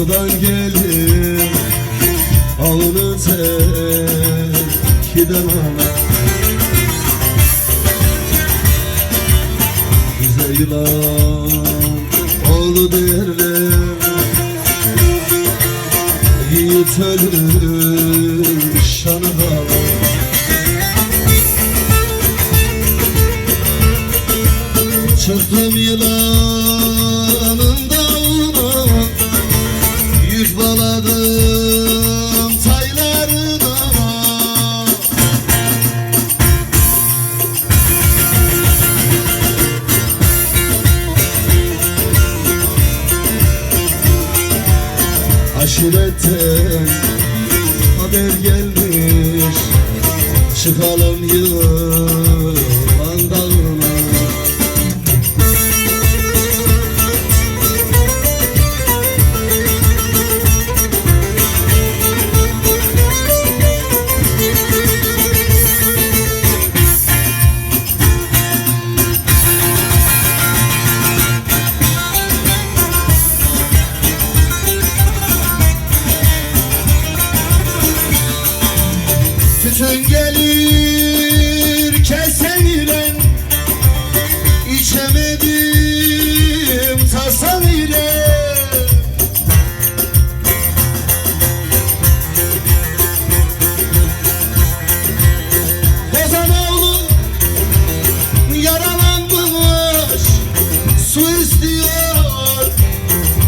Dağdan gelir Ağını tekiden ana Bize yılan oğlu derler Yiğit ölür şanı bağlar Çıktım yılanın Yük baladım taylarına Aşiretten haber gelmiş Çıkalım yılan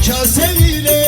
Kasem ile